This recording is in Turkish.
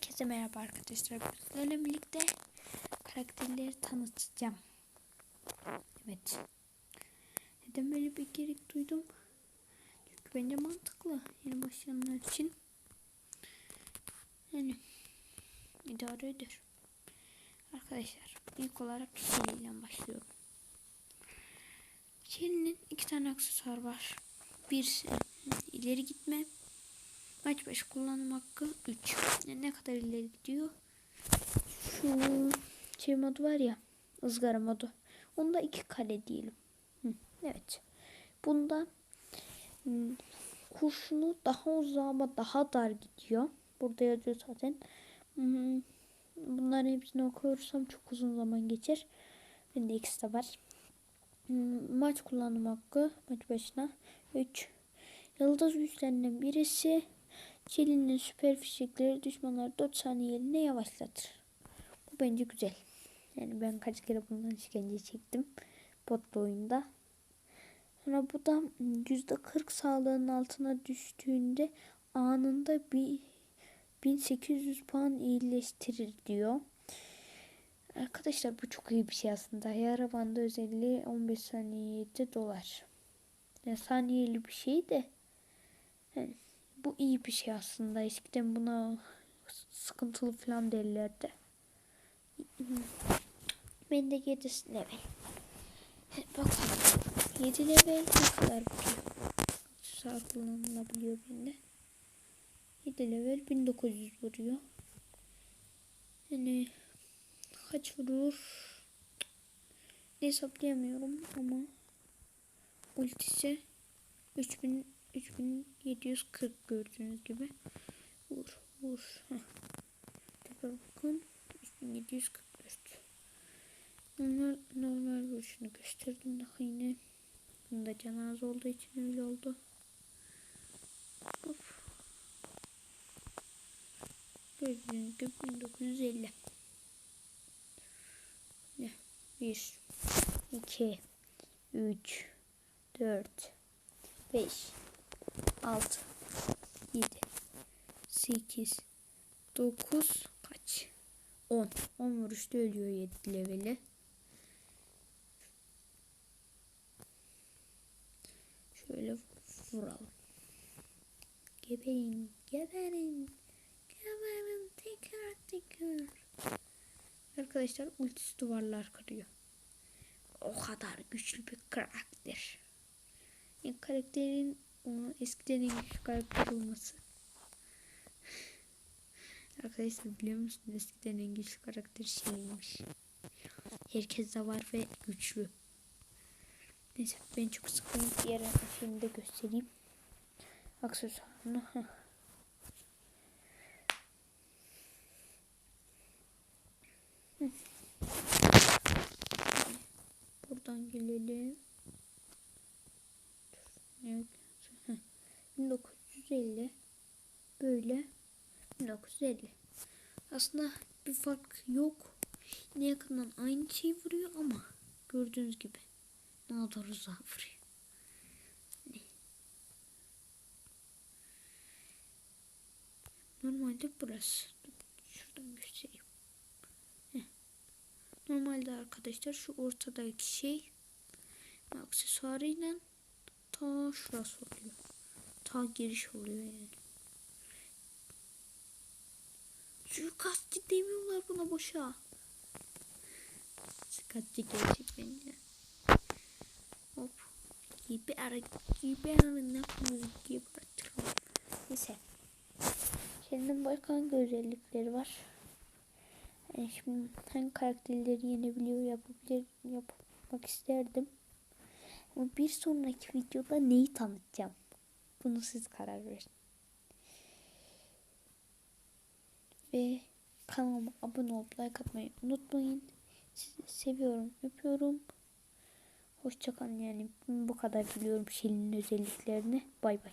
Herkese merhaba arkadaşlar. Sizlerle birlikte karakterleri tanıtacağım. Evet. Neden böyle bir gerek duydum? Çünkü bence mantıklı. Yeni başlayanlar için. Yani idare eder. Arkadaşlar ilk olarak Shelly ile başlıyorum. Shelly'nin iki tane aksesuar var. Bir ileri gitme Maç başı kullanım hakkı 3. Yani ne kadar ileri gidiyor? Şu şey modu var ya. ızgara modu. Onda iki kale diyelim. Hı, evet. Bunda kurşunu daha uzağa ama daha dar gidiyor. Burada yazıyor zaten. Bunların hepsini okuyorsam çok uzun zaman geçer. Bende ikisi de var. Maç kullanım hakkı maç başına 3. Yıldız güçlerinden birisi Çelinin süper fişekleri düşmanları 4 saniyeliğine yavaşlatır. Bu bence güzel. Yani ben kaç kere bundan işkence çektim. Botlu oyunda. Sonra bu da %40 sağlığın altına düştüğünde anında bir 1800 puan iyileştirir diyor. Arkadaşlar bu çok iyi bir şey aslında. Yara bandı özelliği 15 saniyede dolar. Yani saniyeli bir şey de bu iyi bir şey aslında. Eskiden buna sıkıntılı falan derlerdi. Ben de 7 level. Bakalım. 7 level ne kadar vuruyor? Aksesuar kullanılabiliyor bende. 7 level 1900 vuruyor. Yani kaç vurur? Hesaplayamıyorum ama ultisi 3000 3740 gördüğünüz gibi. Vur vur. Tekrar bakın. 3744. Normal, normal vuruşunu gösterdim daha yine. Bunda canaz olduğu için öyle oldu. Of. Gördüğünüz gibi 1950. Ne? 1 2 3 4 5 6 7 8 9 kaç? 10 10 vuruşta ölüyor 7 leveli. Şöyle vuralım. Geberin geberin. Geberin tekrar tekrar. Arkadaşlar ultisi duvarlar kırıyor. O kadar güçlü bir karakter. Yani karakterin onun eskiden İngiliz karakter olması. Arkadaşlar biliyor musunuz eskiden İngiliz karakter şeymiş. Herkes de var ve güçlü. Neyse ben çok sıkıntı diğer şeyini de göstereyim. Aksesuarını. Buradan gelelim. Evet. 1950 böyle 1950 aslında bir fark yok. Yine yakından aynı şey vuruyor ama gördüğünüz gibi ne kadar uzağa vuruyor. Normalde burası. Şuradan göstereyim. Normalde arkadaşlar şu ortadaki şey aksesuarıyla ta şurası oluyor ta giriş oluyor yani. Suikastçı demiyorlar buna boşa. Suikastçı gerçekten ya. Hop. Giber, giber ne yapıyoruz giber. Neyse. Kendin başka özellikleri var. Yani şimdi hangi karakterleri yenebiliyor yapabilir yapmak isterdim. Ama bir sonraki videoda neyi tanıtacağım? Bunu siz karar verin. Ve kanalıma abone olup like atmayı unutmayın. Sizi seviyorum, öpüyorum. Hoşçakalın yani bu kadar biliyorum Şilin'in özelliklerini. Bay bay.